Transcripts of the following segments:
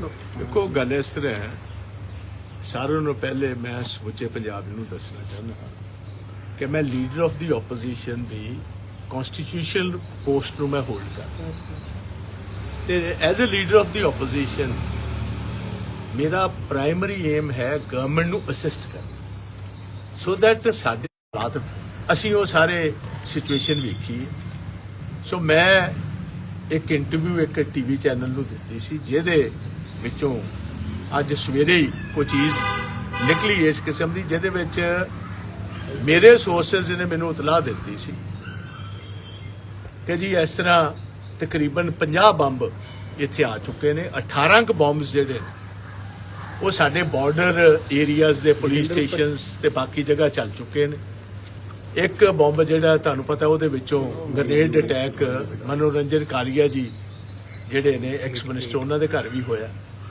ਦੇਖੋ, ਗੱਲ ਇਸ ਤਰ੍ਹਾਂ ਹੈ। ਸਾਰਿਆਂ ਨੂੰ ਪਹਿਲੇ ਮੈਂ ਸਮੁੱਚੇ ਪੰਜਾਬ ਨੂੰ ਦੱਸਣਾ ਚਾਹੁੰਦਾ ਹਾਂ ਕਿ ਮੈਂ ਲੀਡਰ ਆਫ ਦੀ ਆਪੋਜੀਸ਼ਨ ਦੀ ਕਨਸਟੀਟਿਊਸ਼ਨਲ ਪੋਸਟ ਨੂੰ ਮੈਂ ਹੋਲਡ ਕਰਦਾ ਤੇ as a leader of the opposition ਮੇਰਾ ਪ੍ਰਾਇਮਰੀ ਏਮ ਹੈ ਗਵਰਨਮੈਂਟ ਨੂੰ ਅਸਿਸਟ ਕਰਨਾ। ਸੋ ਦੈਟ ਸਾਡੇ ਹਾਲਾਤ ਅਸੀਂ ਉਹ ਸਾਰੇ ਸਿਚੁਏਸ਼ਨ ਵੇਖੀ। ਸੋ ਮੈਂ ਇੱਕ ਇੰਟਰਵਿਊ ਇੱਕ ਟੀਵੀ ਚੈਨਲ ਨੂੰ ਦਿੱਤੀ ਸੀ, ਜਿਹਦੇ ਵਿੱਚੋਂ ਅੱਜ ਸਵੇਰੇ ਹੀ ਕੋਈ ਚੀਜ਼ ਨਿਕਲੀ ਇਸ ਕਿਸਮ ਦੀ ਜਿਹਦੇ ਵਿੱਚ ਮੇਰੇ ਸੋਰਸਸ ਨੇ ਮੈਨੂੰ ਇਤਲਾਹ ਦਿੱਤੀ ਸੀ ਕਿ ਜੀ ਇਸ ਤਰ੍ਹਾਂ ਤਕਰੀਬਨ 50 ਬੰਬ ਇੱਥੇ ਆ ਚੁੱਕੇ ਨੇ। 18 ਕ ਬੰਬਸ ਜਿਹੜੇ ਉਹ ਸਾਡੇ ਬਾਰਡਰ ਏਰੀਆਜ਼ ਦੇ ਪੁਲਿਸ ਸਟੇਸ਼ਨਸ ਤੇ ਬਾਕੀ ਜਗ੍ਹਾ ਚੱਲ ਚੁੱਕੇ ਨੇ। ਇੱਕ ਬੰਬ ਜਿਹੜਾ ਤੁਹਾਨੂੰ ਪਤਾ ਉਹਦੇ ਵਿੱਚੋਂ ਗ੍ਰੇਨੇਡ ਅਟੈਕ ਮਨੋਰੰਜਨ ਕਾਲੀਆ ਜੀ ਜਿਹੜੇ ਨੇ ਐਕਸ ਮਿਨਿਸਟਰ ਉਹਨਾਂ ਦੇ ਘਰ ਵੀ ਹੋਇਆ।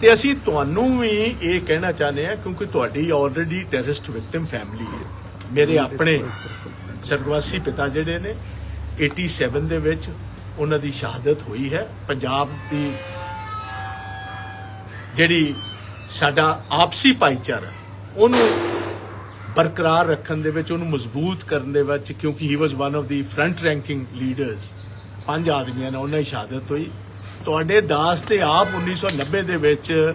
ਤੇ ਅਸੀਂ ਤੁਹਾਨੂੰ ਵੀ ਇਹ ਕਹਿਣਾ ਚਾਹੁੰਦੇ ਆ ਕਿਉਂਕਿ ਤੁਹਾਡੀ ਆਲਰੇਡੀ ਟੈਰਰਿਸਟ ਵਿਕਟਿਮ ਫੈਮਿਲੀ ਹੈ। ਮੇਰੇ ਆਪਣੇ ਸਰਗਵਾਸੀ ਪਿਤਾ ਜਿਹੜੇ ਨੇ 87 ਦੇ ਵਿੱਚ ਉਹਨਾਂ ਦੀ ਸ਼ਹਾਦਤ ਹੋਈ ਹੈ। ਪੰਜਾਬ ਦੀ ਜਿਹੜੀ ਸਾਡਾ ਆਪਸੀ ਭਾਈਚਾਰਾ, ਉਹਨੂੰ ਬਰਕਰਾਰ ਰੱਖਣ ਦੇ ਵਿੱਚ, ਉਹਨੂੰ ਮਜ਼ਬੂਤ ਕਰਨ ਦੇ ਵਿੱਚ, ਕਿਉਂਕਿ he was one of the front ranking leaders ਪੰਜ ਆਦਮੀਆਂ ਨਾਲ ਉਹਨਾਂ ਦੀ ਸ਼ਹਾਦਤ ਹੋਈ। ਤੁਹਾਡੇ ਦਾਸ ਤੇ ਆਪ 1990 ਦੇ ਵਿੱਚ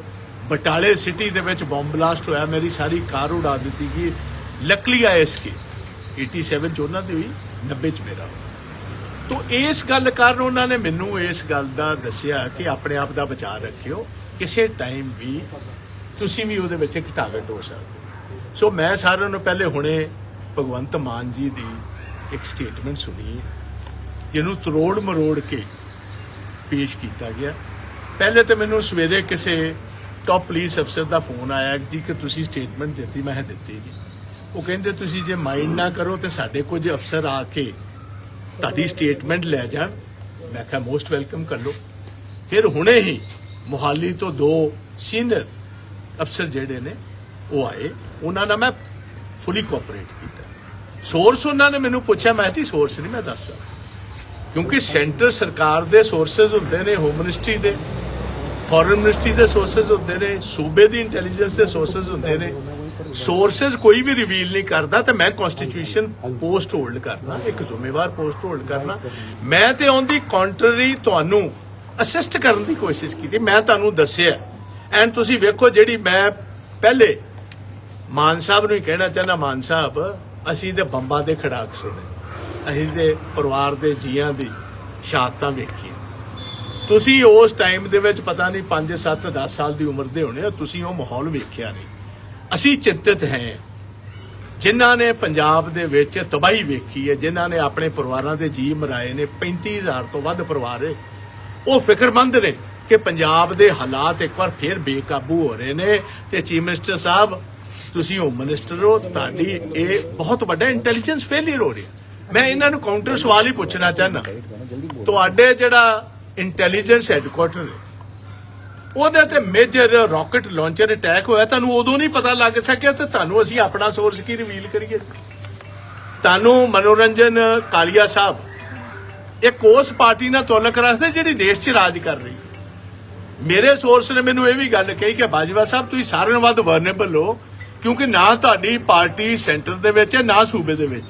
ਬਟਾਲੇ ਸਿਟੀ ਦੇ ਵਿੱਚ ਬੰਬ ਬਲਾਸਟ ਹੋਇਆ, ਮੇਰੀ ਸਾਰੀ ਕਾਰ ਉਡਾ ਦਿੱਤੀ ਗਈ। ਲੱਕਲੀ ਆਇਸ ਕੇ 87 ਚ ਉਹਨਾਂ ਦੀ ਹੋਈ 90 ਚ ਮੇਰਾ ਹੋਇਆ। ਤੋ ਇਸ ਗੱਲ ਕਾਰਨ ਉਹਨਾਂ ਨੇ ਮੈਨੂੰ ਇਸ ਗੱਲ ਦਾ ਦੱਸਿਆ ਕਿ ਆਪਣੇ ਆਪ ਦਾ ਵਿਚਾਰ ਰੱਖਿਓ, ਕਿਸੇ ਟਾਈਮ ਵੀ ਤੁਸੀਂ ਵੀ ਉਹਦੇ ਵਿੱਚ ਇੱਕ ਟਾਰਗੇਟ ਹੋ ਸਕਦੇ ਸੋ ਮੈਂ ਸਾਰਿਆਂ ਨੂੰ ਪਹਿਲੇ ਹੁਣੇ ਭਗਵੰਤ ਮਾਨ ਜੀ ਦੀ ਇੱਕ ਸਟੇਟਮੈਂਟ ਸੁਣੀ ਜਿਹਨੂੰ ਤਰੋੜ ਮਰੋੜ ਕੇ ਪੇਸ਼ ਕੀਤਾ ਗਿਆ। ਪਹਿਲੇ ਤੇ ਮੈਨੂੰ ਸਵੇਰੇ ਕਿਸੇ ਟਾਪ ਪੁਲਿਸ ਅਫਸਰ ਦਾ ਫੋਨ ਆਇਆ ਜੀ ਕਿ ਤੁਸੀਂ ਸਟੇਟਮੈਂਟ ਦਿੱਤੀ, ਮੈਂ ਦਿੱਤੀ ਜੀ ਉਹ ਕਹਿੰਦੇ, ਤੁਸੀਂ ਜੇ ਮਾਈਂਡ ਨਾ ਕਰੋ ਤੇ ਸਾਡੇ ਕੁਝ ਅਫਸਰ ਆ ਕੇ ਤੁਹਾਡੀ ਸਟੇਟਮੈਂਟ ਲੈ ਜਾਣ। ਮੈਂ ਕਿਹਾ ਮੋਸਟ ਵੈਲਕਮ ਕਰ ਲਓ। ਫਿਰ ਹੁਣੇ ਹੀ ਮੁਹਾਲੀ ਤੋਂ ਦੋ ਸੀਨੀਅਰ ਅਫਸਰ ਜਿਹੜੇ ਨੇ, ਉਹ ਆਏ। ਉਹਨਾਂ ਨਾਲ ਮੈਂ ਫੁੱਲੀ ਕੋਆਪਰੇਟ ਕੀਤਾ। ਸੋਰਸ ਉਹਨਾਂ ਨੇ ਮੈਨੂੰ ਪੁੱਛਿਆ, ਮੈਂ ਜੀ ਸੋਰਸ ਨਹੀਂ ਮੈਂ ਦੱਸ ਸਕਦਾ। ਕਿਉਂਕਿ ਸੈਂਟਰ ਸਰਕਾਰ ਦੇ ਸੋਰਸਸ ਹੁੰਦੇ ਨੇ ਹੋਮ ਮਿਨਿਸਟਰੀ ਦੇ ਫੋਰਨ ਮਿਨਿਸਟਰੀ ਦੇ ਸੋਰਸਸ ਹੁੰਦੇ ਨੇ, ਸੂਬੇ ਦੀ ਇੰਟੈਲੀਜੈਂਸ ਦੇ ਸੋਰਸਸ ਹੁੰਦੇ ਨੇ। ਸੋਰਸਸ ਕੋਈ ਵੀ ਰਿਵੀਲ ਨਹੀਂ ਕਰਦਾ ਤੇ ਮੈਂ ਕਨਸਟੀਟਿਊਸ਼ਨ ਪੋਸਟ ਹੋਲਡ ਕਰਨਾ, ਇੱਕ ਜ਼ਿੰਮੇਵਾਰ ਪੋਸਟ ਹੋਲਡ ਕਰਨਾ। ਮੈਂ ਤੇ ਔਨ ਦੀ ਕੰਟਰੀ ਤੁਹਾਨੂੰ ਅਸਿਸਟ ਕਰਨ ਦੀ ਕੋਸ਼ਿਸ਼ ਕੀਤੀ, ਮੈਂ ਤੁਹਾਨੂੰ ਦੱਸਿਆ। ਐਂਡ ਤੁਸੀਂ ਵੇਖੋ ਜਿਹੜੀ ਮੈਂ ਪਹਿਲੇ ਮਾਨ ਸਾਹਿਬ ਨੂੰ ਹੀ ਕਹਿਣਾ ਚਾਹੁੰਦਾ, ਮਾਨ ਸਾਹਿਬ, ਅਸੀਂ ਤੇ ਬੰਬਾਂ ਦੇ ਖੜਾਕ ਸੁਣੇ। ਅਸੀਂ ਦੇ ਪਰਿਵਾਰ ਦੇ ਜੀਆਂ ਦੀ ਸ਼ਹਾਦਤਾਂ ਵੇਖੀਆਂ। ਤੁਸੀਂ ਉਸ ਟਾਈਮ ਦੇ ਵਿੱਚ ਪਤਾ ਨਹੀਂ 5 7 10 ਸਾਲ ਦੀ ਉਮਰ ਦੇ ਹੋਣੇ ਤੁਸੀਂ ਉਹ ਮਾਹੌਲ ਵੇਖਿਆ ਨਹੀਂ। ਅਸੀਂ ਚਿੰਤਤ ਹਾਂ। ਜਿਨ੍ਹਾਂ ਨੇ ਪੰਜਾਬ ਦੇ ਵਿੱਚ ਤਬਾਹੀ ਵੇਖੀ ਹੈ, ਜਿਨ੍ਹਾਂ ਨੇ ਆਪਣੇ ਪਰਿਵਾਰਾਂ ਦੇ ਜੀ ਮਰਾਏ ਨੇ 35000 ਤੋਂ ਵੱਧ ਪਰਿਵਾਰ ਹੈ ਉਹ ਫਿਕਰਮੰਦ ਨੇ ਕਿ ਪੰਜਾਬ ਦੇ ਹਾਲਾਤ ਇੱਕ ਵਾਰ ਫੇਰ ਬੇਕਾਬੂ ਹੋ ਰਹੇ ਨੇ ਤੇ ਚੀਫ ਮਿਨਿਸਟਰ ਸਾਹਿਬ, ਤੁਸੀਂ ਹੋਮ ਮਿਨਿਸਟਰ ਹੋ, ਤੁਹਾਡੀ ਇਹ ਬਹੁਤ ਵੱਡਾ ਇੰਟੈਲੀਜੈਂਸ ਫੇਲਿਅਰ ਹੋ ਰਿਹਾ। ਮੈਂ ਇਹਨਾਂ ਨੂੰ ਕਾਊਂਟਰ ਸਵਾਲ ਹੀ ਪੁੱਛਣਾ ਚਾਹਨਾ ਤੁਹਾਡੇ ਜਿਹੜਾ ਇੰਟੈਲੀਜੈਂਸ ਹੈੱਡਕੁਆਟਰ ਉਹਦੇ ਤੇ ਮੇਜਰ ਰਾਕਟ ਲਾਂਚਰ ਅਟੈਕ ਹੋਇਆ, ਤੁਹਾਨੂੰ ਉਦੋਂ ਨਹੀਂ ਪਤਾ ਲੱਗ ਸਕਿਆ ਤੇ ਤੁਹਾਨੂੰ ਅਸੀਂ ਆਪਣਾ ਸੋਰਸ ਕੀ ਰਿਵੀਲ ਕਰੀਏ? ਤੁਹਾਨੂੰ ਮਨੋਰੰਜਨ ਕਾਲੀਆ ਸਾਹਿਬ, ਇੱਕ ਉਸ ਪਾਰਟੀ ਨਾਲ ਤੁਲਕ ਰੱਖਦੇ ਜਿਹੜੀ ਦੇਸ਼ 'ਚ ਰਾਜ ਕਰ ਰਹੀ ਹੈ। ਮੇਰੇ ਸੋਰਸ ਨੇ ਮੈਨੂੰ ਇਹ ਵੀ ਗੱਲ ਕਹੀ ਕਿ ਬਾਜਵਾ ਸਾਹਿਬ, ਤੁਸੀਂ ਸਾਰਿਆਂ ਨਾਲੋਂ ਵੱਧ ਵਰਨੇਬਲ ਹੋ, ਕਿਉਂਕਿ ਨਾ ਤੁਹਾਡੀ ਪਾਰਟੀ ਸੈਂਟਰ ਦੇ ਵਿੱਚ ਹੈ, ਨਾ ਸੂਬੇ ਦੇ ਵਿੱਚ।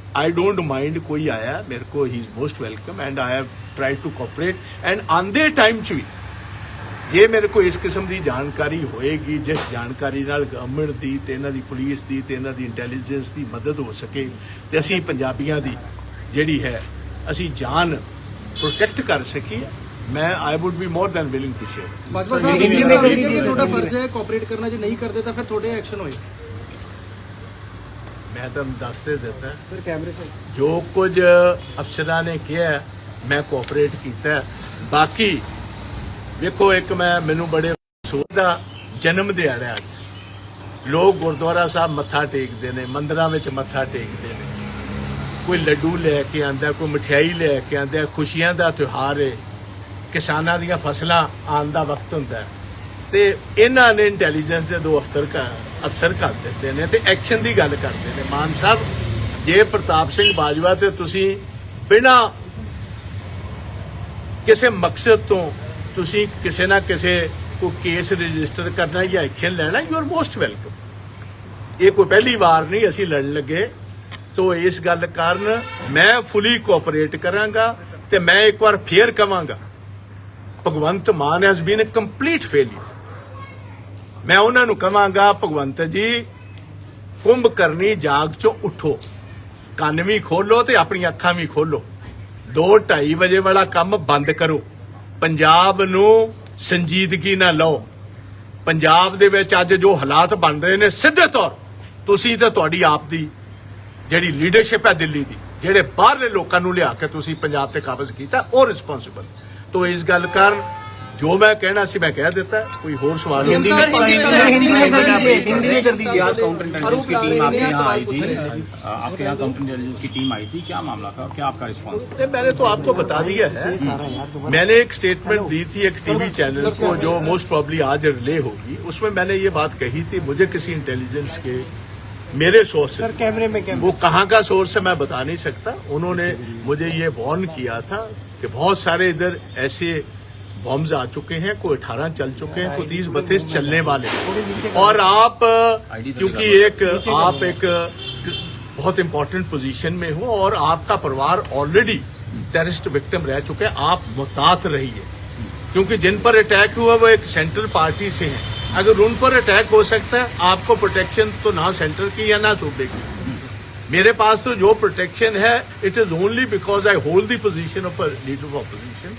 ਆਈ ਡੋਂਟ ਮਾਈਂਡ ਕੋਈ ਆਇਆ ਮੇਰੇ ਕੋ he is most welcome and I have try to cooperate and on the time ਚ ਵੀ ਜੇ ਮੇਰੇ ਕੋਲ ਇਸ ਕਿਸਮ ਦੀ ਜਾਣਕਾਰੀ ਹੋਏਗੀ ਜਿਸ ਜਾਣਕਾਰੀ ਨਾਲ ਗਵਰਨਮੈਂਟ ਦੀ ਤੇ ਇਹਨਾਂ ਦੀ ਪੁਲਿਸ ਦੀ ਤੇ ਇਹਨਾਂ ਦੀ ਇੰਟੈਲੀਜੈਂਸ ਦੀ ਮਦਦ ਹੋ ਸਕੇ ਤੇ ਅਸੀਂ ਪੰਜਾਬੀਆਂ ਦੀ ਜਿਹੜੀ ਹੈ ਅਸੀਂ ਜਾਨ ਪ੍ਰੋਟੈਕਟ ਕਰ ਸਕੀਏ ਮੈਂ I would be more than willing to share Bajwa Sahib India ਦਾ ਕਿ ਤੁਹਾਡਾ ਫਰਜ਼ ਹੈ ਕੋਆਪਰੇਟ ਕਰਨਾ ਜੇ ਨਹੀਂ ਕਰਦੇ ਤਾਂ ਫਿਰ ਤੁਹਾਡੇ ਐਕਸ਼ਨ ਹੋਏ ਮੈਂ ਤੁਹਾਨੂੰ ਦੱਸ ਦੇ ਦਿੱਤਾ। ਫਿਰ ਕੈਮਰੇ ਤੇ। ਜੋ ਕੁਝ ਅਫਸਰਾਂ ਨੇ ਕਿਹਾ ਮੈਂ ਕੋਆਪਰੇਟ ਕੀਤਾ। ਬਾਕੀ ਵੇਖੋ ਇੱਕ ਮੈਂ ਮੈਨੂੰ ਬੜੇ ਅਫਸੋਸ ਦਾ ਜਨਮ ਦਿਹਾੜਾ ਅੱਜ। ਲੋਕ ਗੁਰਦੁਆਰਾ ਸਾਹਿਬ ਮੱਥਾ ਟੇਕਦੇ ਨੇ ਮੰਦਰਾਂ ਵਿੱਚ ਮੱਥਾ ਟੇਕਦੇ ਨੇ। ਕੋਈ ਲੱਡੂ ਲੈ ਕੇ ਆਂਦਾ ਕੋਈ ਮਠਿਆਈ ਲੈ ਕੇ ਆਂਦਾ ਖੁਸ਼ੀਆਂ ਦਾ ਤਿਉਹਾਰ ਹੈ ਕਿਸਾਨਾਂ ਦੀਆਂ ਫਸਲਾਂ ਆਉਣ ਦਾ ਵਕਤ ਹੁੰਦਾ। ਹੈ ਤੇ ਇਹਨਾਂ ਨੇ ਇੰਟੈਲੀਜੈਂਸ ਦੇ ਦੋ ਅਫਸਰ ਅਫਸਰ ਕਰ ਦਿੱਤੇ ਨੇ ਤੇ ਐਕਸ਼ਨ ਦੀ ਗੱਲ ਕਰਦੇ ਨੇ। ਮਾਨ ਸਾਹਿਬ, ਜੇ ਪ੍ਰਤਾਪ ਸਿੰਘ ਬਾਜਵਾ ਤੇ ਤੁਸੀਂ ਬਿਨਾਂ ਕਿਸੇ ਮਕਸਦ ਤੋਂ ਤੁਸੀਂ ਕਿਸੇ ਨਾ ਕਿਸੇ ਕੋਈ ਕੇਸ ਰਜਿਸਟਰ ਕਰਨਾ ਜਾਂ ਐਕਸ਼ਨ ਲੈਣਾ ਯੂ ਆਰ ਮੋਸਟ ਵੈਲਕਮ ਇਹ ਕੋਈ ਪਹਿਲੀ ਵਾਰ ਨਹੀਂ, ਅਸੀਂ ਲੜਨ ਲੱਗੇ। ਤੋ ਇਸ ਗੱਲ ਕਾਰਨ ਮੈਂ ਫੁਲੀ ਕੋਆਪਰੇਟ ਕਰਾਂਗਾ ਤੇ ਮੈਂ ਇੱਕ ਵਾਰ ਫੇਰ ਕਵਾਂਗਾ, Bhagwant Mann has been a complete failure ਮੈਂ ਉਹਨਾਂ ਨੂੰ ਕਹਾਂਗਾ, ਭਗਵੰਤ ਜੀ, ਕੁੰਭ ਕਰਨੀ ਜਾਗ ਚੋਂ ਉਠੋ। ਕੰਨ ਵੀ ਖੋਲੋ ਤੇ ਆਪਣੀਆਂ ਅੱਖਾਂ ਵੀ ਖੋਲੋ। 2:30 ਵਜੇ ਵਾਲਾ ਕੰਮ ਬੰਦ ਕਰੋ। ਪੰਜਾਬ ਨੂੰ ਸੰਜੀਦਗੀ ਨਾਲ ਲਓ। ਪੰਜਾਬ ਦੇ ਵਿੱਚ ਅੱਜ ਜੋ ਹਾਲਾਤ ਬਣ ਰਹੇ ਨੇ, ਸਿੱਧੇ ਤੌਰ ਤੁਸੀਂ ਤੇ ਤੁਹਾਡੀ ਆਪ ਦੀ ਜਿਹੜੀ ਲੀਡਰਸ਼ਿਪ ਹੈ ਦਿੱਲੀ ਦੀ, ਜਿਹੜੇ ਬਾਹਰਲੇ ਲੋਕਾਂ ਨੂੰ ਲਿਆ ਕੇ ਤੁਸੀਂ ਪੰਜਾਬ ਤੇ ਕਾਬਜ਼ ਕੀਤਾ, ਉਹ ਰਿਸਪੌਂਸਿਬਲ ਤੋਂ ਇਸ ਗੱਲ ਕਰਨ जो मैं कहना सी मैं कह देता कोई होर सवाल हिंदी में हिंदी में कर दीजिए आज काउंटर इंटेलिजेंस की टीम आपके यहाँ आई थी। आपके यहाँ काउंटर इंटेलिजेंस की टीम आई थी क्या मामला था क्या आपका रिस्पांस मैंने तो आपको बता दिया है। मैंने एक स्टेटमेंट दी थी एक टीवी चैनल को जो मोस्ट प्रॉब्ली आज रिले होगी। उसमें मैंने ये बात कही थी मुझे किसी इंटेलिजेंस के मेरे सोर्स सर कैमरे में कैमरे। वो कहाँ का सोर्स है मैं बता नहीं सकता। उन्होंने मुझे ये वॉर्न किया था कि बहुत सारे इधर ऐसे बॉम्ब्स आ चुके हैं कोई अठारह चल चुके हैं कोई तीस बत्तीस चलने वाले। और आप क्योंकि एक आप एक बहुत इंपॉर्टेंट पोजीशन में हो और आपका परिवार ऑलरेडी टेररिस्ट विक्टिम रह चुके हैं आप मुहतात रहिए। क्योंकि जिन पर अटैक हुआ वो एक सेंट्रल पार्टी से हैं। अगर उन पर अटैक हो सकता है आपको प्रोटेक्शन तो ना सेंटर की या ना सूबे की। मेरे पास तो जो प्रोटेक्शन है it is only because I hold the position of leader of opposition